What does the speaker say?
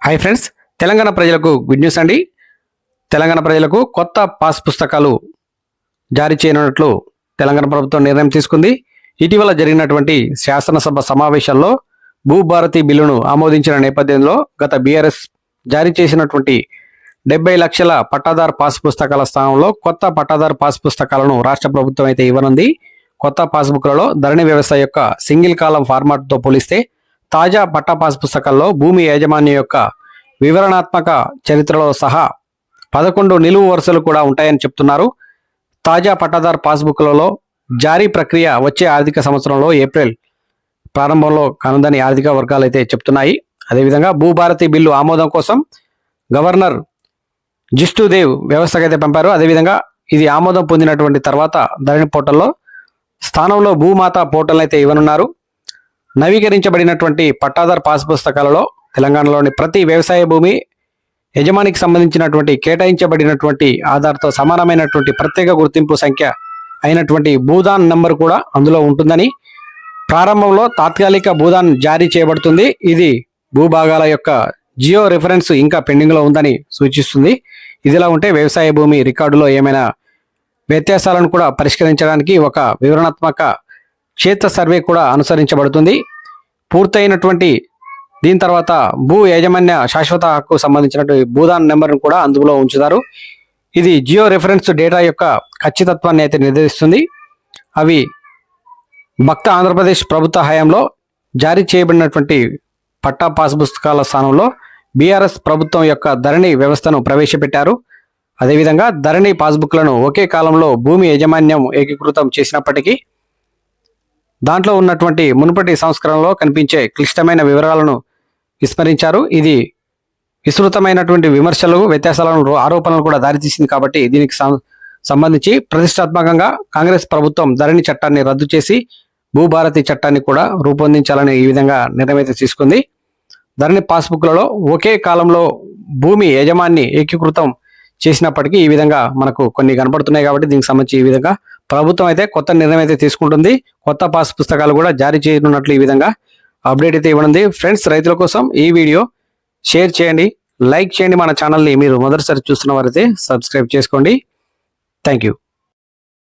Hi friends Telangana ప్రజలకు good news అండి. తెలంగాణ ప్రజలకు కొత్త పాస్ పుస్తకాలు జారీ చేయనున్నట్లు తెలంగాణ ప్రభుత్వం నిర్ణయం తీసుకుంది. ఇటీవల జరిగినటువంటి శాసనసభ సమావేశంలో భూభారతి బిల్లును ఆమోదించిన నేపథ్యంలో గత బీఆర్ఎస్ జారీ చేసినటువంటి డెబ్బై లక్షల పట్టాదారు పాస్ పుస్తకాల స్థానంలో కొత్త పట్టాదారు పాస్ పుస్తకాలను రాష్ట్ర ప్రభుత్వం అయితే ఇవ్వనుంది. కొత్త పాస్బుక్లలో ధరణి వ్యవస్థ యొక్క సింగిల్ కాలం ఫార్మాట్తో పోలిస్తే తాజా పట్టా పాస్ పుస్తకాల్లో భూమి యాజమాన్యం యొక్క వివరణాత్మక చరిత్రలో సహా పదకొండు నిలువు వరుసలు కూడా ఉంటాయని చెప్తున్నారు. తాజా పట్టాదారు పాస్బుక్లలో జారీ ప్రక్రియ వచ్చే ఆర్థిక సంవత్సరంలో ఏప్రిల్ ప్రారంభంలో కానుందని ఆర్థిక వర్గాలు అయితే చెప్తున్నాయి. అదేవిధంగా భూభారతి బిల్లు ఆమోదం కోసం గవర్నర్ జిష్ణుదేవ్ వ్యవస్థకైతే పంపారు. అదేవిధంగా ఇది ఆమోదం పొందినటువంటి తర్వాత ధరణి పోర్టల్లో స్థానంలో భూమాత పోర్టల్ అయితే ఇవ్వనున్నారు. నవీకరించబడినటువంటి పట్టాదార్ పాస్ పుస్తకాలలో తెలంగాణలోని ప్రతి వ్యవసాయ భూమి యజమానికి సంబంధించినటువంటి కేటాయించబడినటువంటి ఆధార్తో సమానమైనటువంటి ప్రత్యేక గుర్తింపు సంఖ్య అయినటువంటి భూదాన్ నంబర్ కూడా అందులో ఉంటుందని ప్రారంభంలో తాత్కాలిక భూదాన్ జారీ చేయబడుతుంది. ఇది భూభాగాల యొక్క జియో రిఫరెన్స్ ఇంకా పెండింగ్లో ఉందని సూచిస్తుంది. ఇదిలా ఉంటే వ్యవసాయ భూమి రికార్డులో ఏమైనా వ్యత్యాసాలను కూడా పరిష్కరించడానికి ఒక వివరణాత్మక క్షేత్ర సర్వే కూడా అనుసరించబడుతుంది. పూర్తయినటువంటి దీని తర్వాత భూ యాజమాన్య శాశ్వత హక్కు సంబంధించినటువంటి భూదాన్ నెంబర్ను కూడా అందులో ఉంచుతారు. ఇది జియో రెఫరెన్స్ డేటా యొక్క ఖచ్చితత్వాన్ని అయితే నిర్దేశిస్తుంది. అవి భక్త ఆంధ్రప్రదేశ్ ప్రభుత్వ హయాంలో జారీ చేయబడినటువంటి పట్టా పాస్ పుస్తకాల స్థానంలో బీఆర్ఎస్ ప్రభుత్వం యొక్క ధరణి వ్యవస్థను ప్రవేశపెట్టారు. అదేవిధంగా ధరణి పాస్బుక్లను ఒకే కాలంలో భూమి యాజమాన్యం ఏకీకృతం చేసినప్పటికీ దాంట్లో ఉన్నటువంటి మునుపటి సంస్కరణలో కనిపించే క్లిష్టమైన వివరాలను విస్మరించారు. ఇది విస్తృతమైనటువంటి విమర్శలు వ్యత్యాసాలను ఆరోపణలు కూడా దారితీసింది కాబట్టి దీనికి సం- సంబంధించి ప్రతిష్టాత్మకంగా కాంగ్రెస్ ప్రభుత్వం ధరణి చట్టాన్ని రద్దు చేసి భూభారతి చట్టాన్ని కూడా రూపొందించాలని ఈ విధంగా నిర్ణయం తీసుకుంది. ధరణి పాస్బుక్లలో ఒకే కాలంలో భూమి యజమాన్ని ఏకీకృతం చేసినప్పటికీ ఈ విధంగా మనకు కొన్ని కనపడుతున్నాయి కాబట్టి దీనికి సంబంధించి ఈ విధంగా ప్రభుత్వం అయితే కొత్త నిర్ణయం అయితే తీసుకుంటుంది. కొత్త పాస్ పుస్తకాలు కూడా జారీ చేయనున్నట్లు ఈ విధంగా అప్డేట్ అయితే ఇవ్వనుంది. ఫ్రెండ్స్ రైతుల కోసం ఈ వీడియో షేర్ చేయండి. లైక్ చేయండి మన ఛానల్ని. మీరు మొదటిసారి చూస్తున్న వారైతే సబ్స్క్రైబ్ చేసుకోండి. Thank you.